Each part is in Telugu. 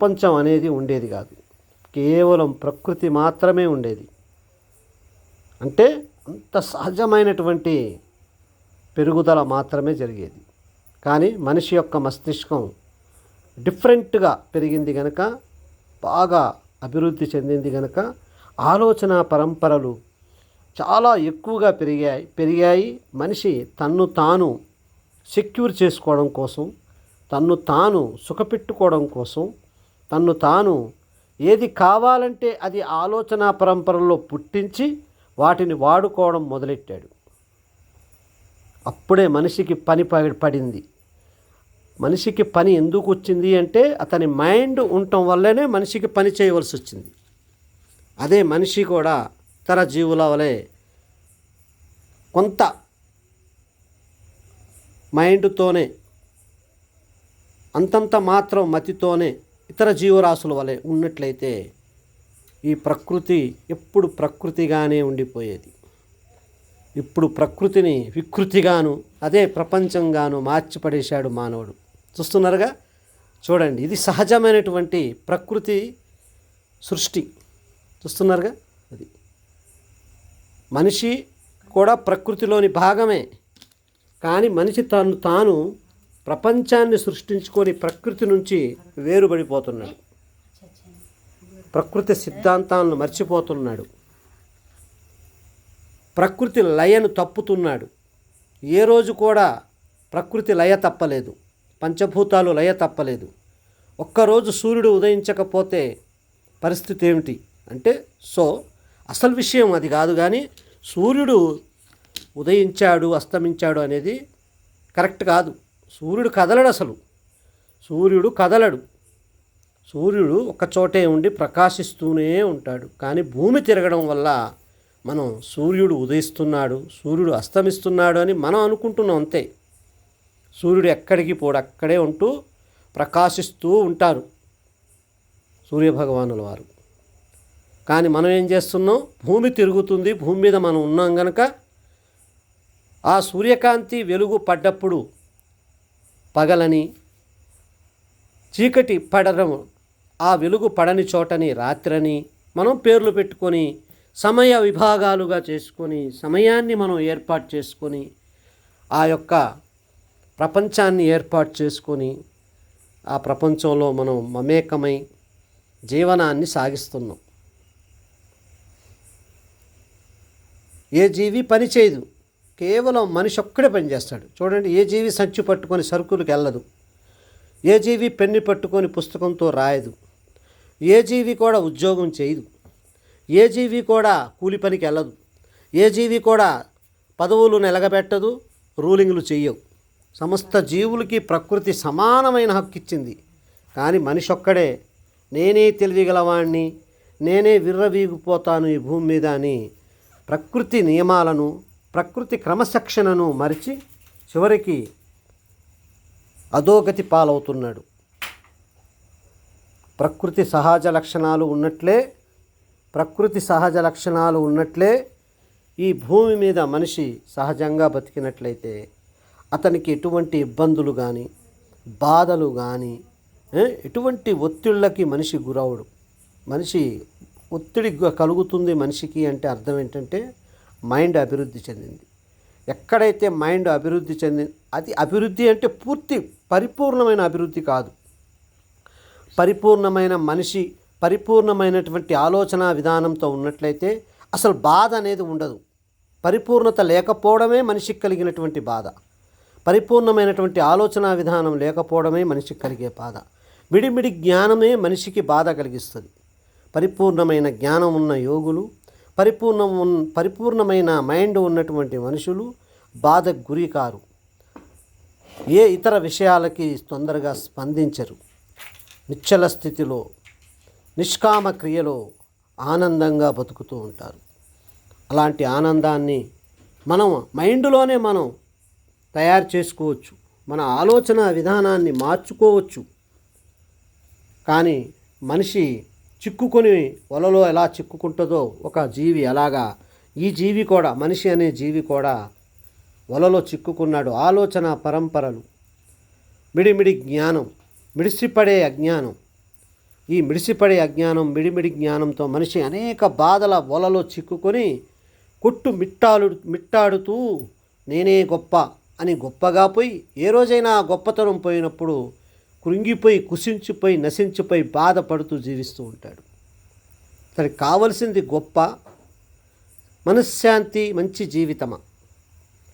ప్రపంచం అనేది ఉండేది కాదు. కేవలం ప్రకృతి మాత్రమే ఉండేది. అంటే అంత సహజమైనటువంటి పెరుగుదల మాత్రమే జరిగేది. కానీ మనిషి యొక్క మస్తిష్కం డిఫరెంట్గా పెరిగింది కనుక బాగా అభివృద్ధి చెందింది కనుక ఆలోచన పరంపరలు చాలా ఎక్కువగా పెరిగాయి పెరిగాయి. మనిషి తన్ను తాను సెక్యూర్ చేసుకోవడం కోసం తన్ను తాను సుఖపెట్టుకోవడం కోసం తన్ను తాను ఏది కావాలంటే అది ఆలోచన పరంపరలో పుట్టించి వాటిని వాడుకోవడం మొదలెట్టాడు. అప్పుడే మనిషికి పని ప- పడింది. మనిషికి పని ఎందుకు వచ్చింది అంటే అతని మైండ్ ఉండటం వల్లనే మనిషికి పని చేయవలసి వచ్చింది. అదే మనిషి కూడా ఇతర జీవుల వలె కొంత మైండ్తోనే అంతంత మాత్రం మతితోనే ఇతర జీవరాశుల వలె ఉన్నట్లయితే ఈ ప్రకృతి ఎప్పుడు ప్రకృతిగానే ఉండిపోయేది. ఇప్పుడు ప్రకృతిని వికృతిగాను అదే ప్రపంచంగాను మార్చిపడేశాడు మానవుడు. చూస్తున్నారుగా? చూడండి ఇది సహజమైనటువంటి ప్రకృతి సృష్టి. చూస్తున్నారుగా? అది. మనిషి కూడా ప్రకృతిలోని భాగమే. కానీ మనిషి తను తాను ప్రపంచాన్ని సృష్టించుకొని ప్రకృతి నుంచి వేరుపడిపోతున్నాడు ప్రకృతి సిద్ధాంతాలను మర్చిపోతున్నాడు. ప్రకృతి లయను తప్పుతున్నాడు. ఏ రోజు కూడా ప్రకృతి లయ తప్పలేదు. పంచభూతాలు లయ తప్పలేదు. ఒక్కరోజు సూర్యుడు ఉదయించకపోతే పరిస్థితి ఏమిటి? అంటే సో అసలు విషయం అది కాదు కానీ సూర్యుడు ఉదయించాడు అస్తమించాడు అనేది కరెక్ట్ కాదు. సూర్యుడు కదలడు అసలు. సూర్యుడు కదలడు. సూర్యుడు ఒకచోటే ఉండి ప్రకాశిస్తూనే ఉంటాడు. కానీ భూమి తిరగడం వల్ల మనం సూర్యుడు ఉదయిస్తున్నాడు సూర్యుడు అస్తమిస్తున్నాడు అని మనం అనుకుంటున్నాం అంతే. సూర్యుడు ఎక్కడికి పోడు అక్కడే ఉంటూ ప్రకాశిస్తూ ఉంటారు సూర్యభగవానుల వారు. కానీ మనం ఏం చేస్తున్నాం? భూమి తిరుగుతుంది భూమి మీద మనం ఉన్నాం గనక ఆ సూర్యకాంతి వెలుగు పడ్డప్పుడు పగలని చీకటి పడడం ఆ వెలుగు పడని చోటని రాత్రని మనం పేర్లు పెట్టుకొని సమయ విభాగాలుగా చేసుకొని సమయాన్ని మనం ఏర్పాటు చేసుకొని ఆ యొక్క ప్రపంచాన్ని ఏర్పాటు చేసుకొని ఆ ప్రపంచంలో మనం మమేకమై జీవనాన్ని సాగిస్తున్నాం. ఏ జీవి పనిచేయదు కేవలం మనిషి ఒక్కడే పనిచేస్తాడు చూడండి ఏ జీవి సంచి పట్టుకొని సరుకులకు వెళ్ళదు. ఏ జీవి పెన్ను పట్టుకొని పుస్తకంతో రాయదు. ఏ జీవి కూడా ఉద్యోగం చేయదు. ఏ జీవి కూడా కూలి పనికి వెళ్ళదు. ఏ జీవి కూడా పదవులు నిలగబెట్టదు రూలింగ్లు చెయ్యవు. సమస్త జీవులకి ప్రకృతి సమానమైన హక్కు ఇచ్చింది. కానీ మనిషి ఒక్కడే నేనే తెలివిగలవాణ్ణి నేనే విర్రవీగిపోతాను ఈ భూమి మీద అని ప్రకృతి నియమాలను ప్రకృతి క్రమశిక్షణను మరిచి చివరికి అధోగతి పాలవుతున్నాడు. ప్రకృతి సహజ లక్షణాలు ఉన్నట్లే ప్రకృతి సహజ లక్షణాలు ఉన్నట్లే ఈ భూమి మీద మనిషి సహజంగా బతికినట్లయితే అతనికి ఎటువంటి ఇబ్బందులు కానీ బాధలు కానీ ఎటువంటి ఒత్తిళ్ళకి మనిషి గురవడు. మనిషి ఒత్తిడి కలుగుతుంది మనిషికి అంటే అర్థం ఏంటంటే మైండ్ అభివృద్ధి చెందింది. ఎక్కడైతే మైండ్ అభివృద్ధి చెందింది అది అభివృద్ధి అంటే పూర్తి పరిపూర్ణమైన అభివృద్ధి కాదు. పరిపూర్ణమైన మనిషి పరిపూర్ణమైనటువంటి ఆలోచన విధానంతో ఉన్నట్లయితే అసలు బాధ అనేది ఉండదు. పరిపూర్ణత లేకపోవడమే మనిషికి కలిగినటువంటి బాధ. పరిపూర్ణమైనటువంటి ఆలోచన విధానం లేకపోవడమే మనిషికి కలిగే బాధ. మిడిమిడి జ్ఞానమే మనిషికి బాధ కలిగిస్తుంది. పరిపూర్ణమైన జ్ఞానం ఉన్న యోగులు పరిపూర్ణం పరిపూర్ణమైన మైండ్ ఉన్నటువంటి మనుషులు బాధకు గురి కారు. ఏ ఇతర విషయాలకి తొందరగా స్పందించరు. నిశ్చల స్థితిలో నిష్కామ క్రియలో ఆనందంగా బతుకుతూ ఉంటారు. అలాంటి ఆనందాన్ని మనం మైండ్లోనే మనం తయారు చేసుకోవచ్చు. మన ఆలోచన విధానాన్ని మార్చుకోవచ్చు. కానీ మనిషి చిక్కుకొని వలలో ఎలా చిక్కుకుంటుందో ఒక జీవి అలాగా ఈ జీవి కూడా మనిషి అనే జీవి కూడా వలలో చిక్కుకున్నాడు. ఆలోచన పరంపరలు. మిడిమిడి జ్ఞానం మిడిసిపడే అజ్ఞానం. ఈ మిడిసిపడే అజ్ఞానం మిడిమిడి జ్ఞానంతో మనిషి అనేక బాధల వలలో చిక్కుకొని కొట్టు మిట్టాలు మిట్టాడుతూ నేనే గొప్ప అని గొప్పగా పోయి ఏ రోజైనా గొప్పతనం పోయినప్పుడు కృంగిపోయి కుసించిపోయి నశించిపోయి బాధపడుతూ జీవిస్తూ ఉంటాడు. తనకి కావలసింది గొప్ప మనశ్శాంతి మంచి జీవితమా?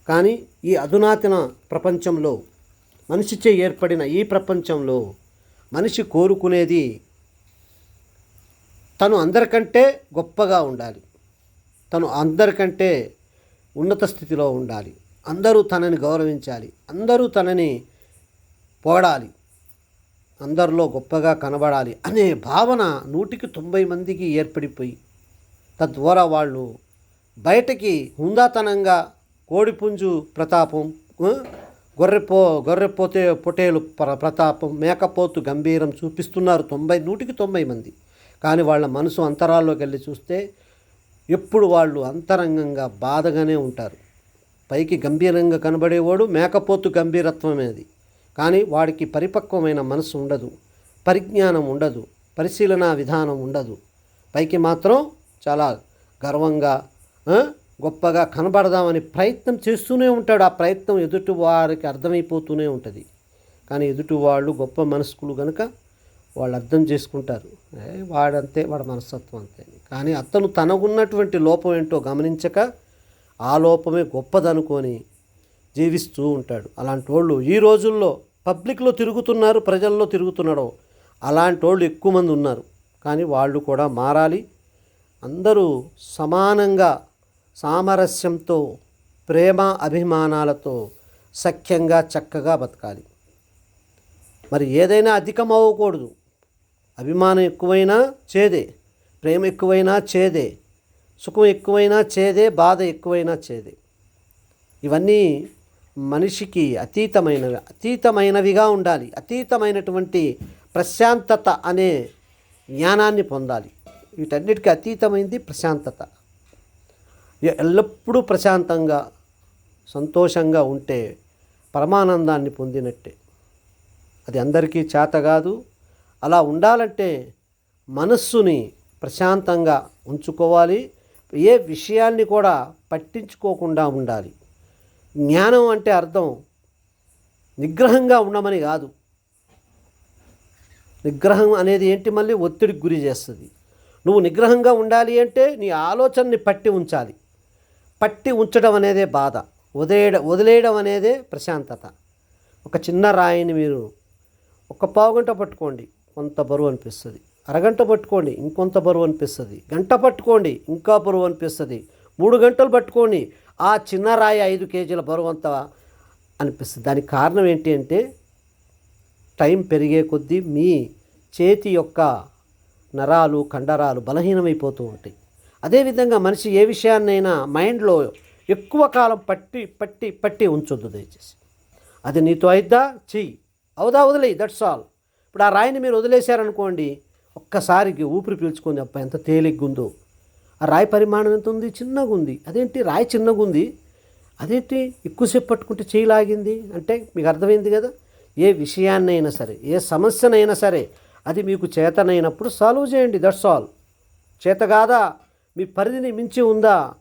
కానీ ఈ అధునాతన ప్రపంచంలో మనిషిచే ఏర్పడిన ఈ ప్రపంచంలో మనిషి కోరుకునేది తను అందరికంటే గొప్పగా ఉండాలి. తను అందరికంటే ఉన్నత స్థితిలో ఉండాలి. అందరూ తనని గౌరవించాలి. అందరూ తనని పొగడాలి. అందరిలో గొప్పగా కనబడాలి అనే భావన నూటికి తొంభై మందికి ఏర్పడిపోయి తద్వారా వాళ్ళు బయటకి హుందాతనంగా కోడిపుంజు ప్రతాపం గొర్రెపో గొర్రెపోతే పొటేలు ప్ర ప్రతాపం మేకపోతు గంభీరం చూపిస్తున్నారు తొంభై నూటికి తొంభై మంది. కానీ వాళ్ళ మనసు అంతరాల్లోకి వెళ్ళి చూస్తే ఎప్పుడు వాళ్ళు అంతరంగంగా బాధగానే ఉంటారు. పైకి గంభీరంగా కనబడేవాడు మేకపోతు గంభీరత్వమే అది. కానీ వాడికి పరిపక్వమైన మనసు ఉండదు పరిజ్ఞానం ఉండదు పరిశీలన విధానం ఉండదు. పైకి మాత్రం చాలా గర్వంగా గొప్పగా కనబడదామని ప్రయత్నం చేస్తూనే ఉంటాడు. ఆ ప్రయత్నం ఎదుటి వారికి అర్థమైపోతూనే ఉంటుంది. కానీ ఎదుటి వాళ్ళు గొప్ప మనస్కులు కనుక వాళ్ళు అర్థం చేసుకుంటారు. వాడంతే వాడి మనస్తత్వం అంతే. కానీ అతను తనకున్నటువంటి లోపం ఏంటో గమనించక ఆ లోపమే గొప్పదనుకొని జీవిస్తూ ఉంటాడు. అలాంటి వాళ్ళు ఈ రోజుల్లో పబ్లిక్లో తిరుగుతున్నారు ప్రజల్లో తిరుగుతున్నాడు అలాంటి వాళ్ళు ఎక్కువ మంది ఉన్నారు. కానీ వాళ్ళు కూడా మారాలి. అందరూ సమానంగా సామరస్యంతో ప్రేమ అభిమానాలతో సఖ్యంగా చక్కగా బతకాలి. మరి ఏదైనా అధికం అవ్వకూడదు అభిమానం ఎక్కువైనా చేదే ప్రేమ ఎక్కువైనా చేదే సుఖం ఎక్కువైనా చేదే బాధ ఎక్కువైనా చేదే. ఇవన్నీ మనిషికి అతీతమైనవి అతీతమైనవిగా ఉండాలి. అతీతమైనటువంటి ప్రశాంతత అనే జ్ఞానాన్ని పొందాలి. వీటన్నిటికీ అతీతమైంది ప్రశాంతత. ఎల్లప్పుడూ ప్రశాంతంగా సంతోషంగా ఉంటే పరమానందాన్ని పొందినట్టే. అది అందరికీ చేత కాదు. అలా ఉండాలంటే మనస్సుని ప్రశాంతంగా ఉంచుకోవాలి. ఏ విషయాన్ని కూడా పట్టించుకోకుండా ఉండాలి. జ్ఞానం అంటే అర్థం. నిగ్రహంగా ఉండమని కాదు. నిగ్రహం అనేది ఏంటి? మళ్ళీ ఒత్తిడికి గురి చేస్తుంది. నువ్వు నిగ్రహంగా ఉండాలి అంటే నీ ఆలోచనని పట్టి ఉంచాలి. పట్టి ఉంచడం అనేదే బాధ. వదిలేయడం వదిలేయడం అనేదే ప్రశాంతత. ఒక చిన్న రాయిని మీరు ఒక పావుగంట పట్టుకోండి. కొంత బరువు అనిపిస్తుంది. అరగంట పట్టుకోండి. ఇంకొంత బరువు అనిపిస్తుంది. గంట పట్టుకోండి. ఇంకా బరువు అనిపిస్తుంది. మూడు గంటలు పట్టుకోండి. ఆ చిన్న రాయి ఐదు కేజీల బరువు అనిపిస్తుంది. దానికి కారణం ఏంటి అంటే టైం పెరిగే కొద్దీ మీ చేతి యొక్క నరాలు కండరాలు బలహీనమైపోతూ ఉంటాయి. అదేవిధంగా మనిషి ఏ విషయాన్నైనా మైండ్లో ఎక్కువ కాలం పట్టి పట్టి పట్టి ఉంచొద్దు దయచేసి. అది నీతో అయిద్దా? చెయ్యి. అవుదా? వదిలే దట్స్ ఆల్ ఇప్పుడు ఆ రాయిని మీరు వదిలేశారనుకోండి ఒక్కసారికి ఊపిరి పీల్చుకొని అబ్బా ఎంత తేలిగ్గా ఉందో ఆ రాయి పరిమాణం ఎంత ఉంది? చిన్నగా ఉంది. అదేంటి? రాయి చిన్నగా ఉంది. అదేంటి? ఎక్కువసేపు పట్టుకుంటే చేయలాగింది అంటే మీకు అర్థమైంది కదా? ఏ విషయాన్నైనా సరే ఏ సమస్యనైనా సరే అది మీకు చేతనైనప్పుడు సాల్వ్ చేయండి. దట్స్ ఆల్ చేత కాదా? మీ పరిధిని మించి ఉందా?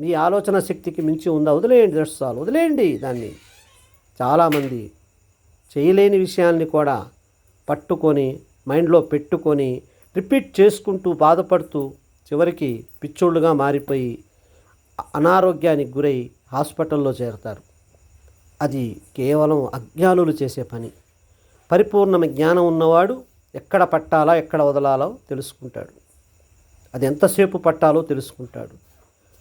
మీ ఆలోచన శక్తికి మించి ఉందా? వదిలేయండి. దట్స్ ఆల్ వదిలేయండి దాన్ని. చాలామంది చేయలేని విషయాల్ని కూడా పట్టుకొని మైండ్లో పెట్టుకొని రిపీట్ చేసుకుంటూ బాధపడుతూ చివరికి పిచ్చోళ్ళుగా మారిపోయి అనారోగ్యానికి గురై హాస్పిటల్లో చేరతారు. అది కేవలం అజ్ఞానులు చేసే పని. పరిపూర్ణ జ్ఞానం ఉన్నవాడు ఎక్కడ పట్టాలా ఎక్కడ వదలాలో తెలుసుకుంటాడు. అది ఎంతసేపు పట్టాలో తెలుసుకుంటాడు.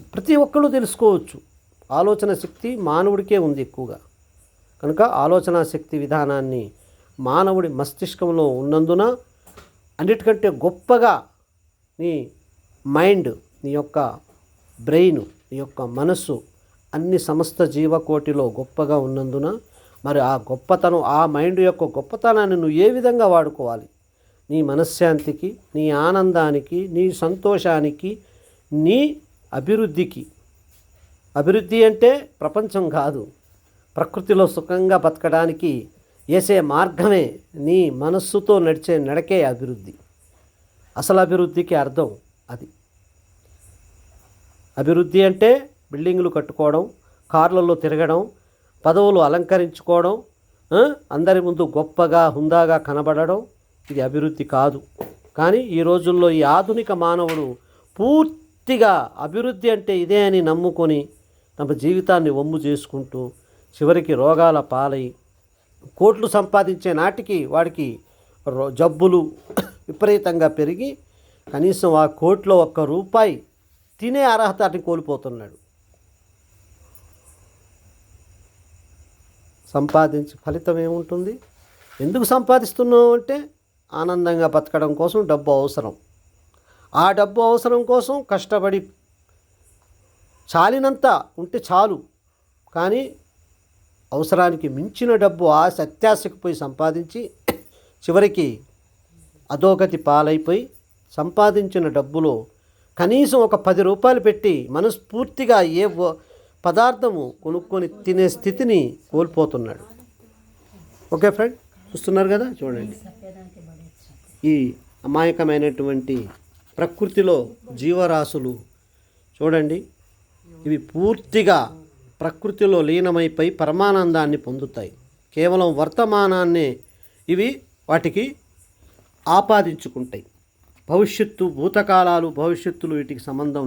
ప్రతి ఒక్కళ్ళు తెలుసుకోవచ్చు. ఆలోచన శక్తి మానవుడికే ఉంది ఎక్కువగా. కనుక ఆలోచన శక్తి విధానాన్ని మానవుడి మస్తిష్కంలో ఉన్నందున అన్నిటికంటే గొప్పగా నీ మైండ్ నీ యొక్క బ్రెయిన్ నీ యొక్క మనస్సు అన్ని సమస్త జీవకోటిలో గొప్పగా ఉన్నందున మరి ఆ గొప్పతనం ఆ మైండ్ యొక్క గొప్పతనాన్ని నువ్వు ఏ విధంగా వాడుకోవాలి? నీ మనశ్శాంతికి నీ ఆనందానికి నీ సంతోషానికి నీ అభివృద్ధికి. అభివృద్ధి అంటే ప్రపంచం కాదు. ప్రకృతిలో సుఖంగా బతకడానికి వేసే మార్గమే నీ మనస్సుతో నడిచే నడకే అభివృద్ధి. అసలు అభివృద్ధికి అర్థం అది. అభివృద్ధి అంటే బిల్డింగులు కట్టుకోవడం కార్లలో తిరగడం పదవులు అలంకరించుకోవడం అందరి ముందు గొప్పగా హుందాగా కనబడడం ఇది అభివృద్ధి కాదు. కానీ ఈ రోజుల్లో ఈ ఆధునిక మానవుడు పూర్తిగా అభివృద్ధి అంటే ఇదే అని నమ్ముకొని తమ జీవితాన్ని వమ్ము చేసుకుంటూ చివరికి రోగాల పాలై కోట్లు సంపాదించే నాటికి వాడికి రో- జబ్బులు విపరీతంగా పెరిగి కనీసం ఆ కోట్లో ఒక్క రూపాయి తినే అర్హతని కోల్పోతున్నాడు. సంపాదించి ఫలితం ఏముంటుంది? ఎందుకు సంపాదిస్తున్నావు అంటే ఆనందంగా బతకడం కోసం డబ్బు అవసరం. ఆ డబ్బు అవసరం కోసం కష్టపడి చాలినంత ఉంటే చాలు. కానీ అవసరానికి మించిన డబ్బు ఆశ అత్యాశకు పోయి సంపాదించి చివరికి అధోగతి పాలైపోయి సంపాదించిన డబ్బులో కనీసం ఒక పది రూపాయలు పెట్టి మనస్ఫూర్తిగా ఏ పదార్థము కొనుక్కొని తినే స్థితిని కోల్పోతున్నాడు. Okay friend? చూస్తున్నారు కదా? చూడండి. ఈ అమాయకమైనటువంటి ప్రకృతిలో జీవరాశులు చూడండి. ఇవి పూర్తిగా ప్రకృతిలో లీనమైపోయి పరమానందాన్ని పొందుతాయి. కేవలం వర్తమానాన్నే ఇవి వాటికి ఆపాదించుకుంటాయి. భవిష్యత్తు భూతకాలాలు భవిష్యత్తులు వీటికి సంబంధం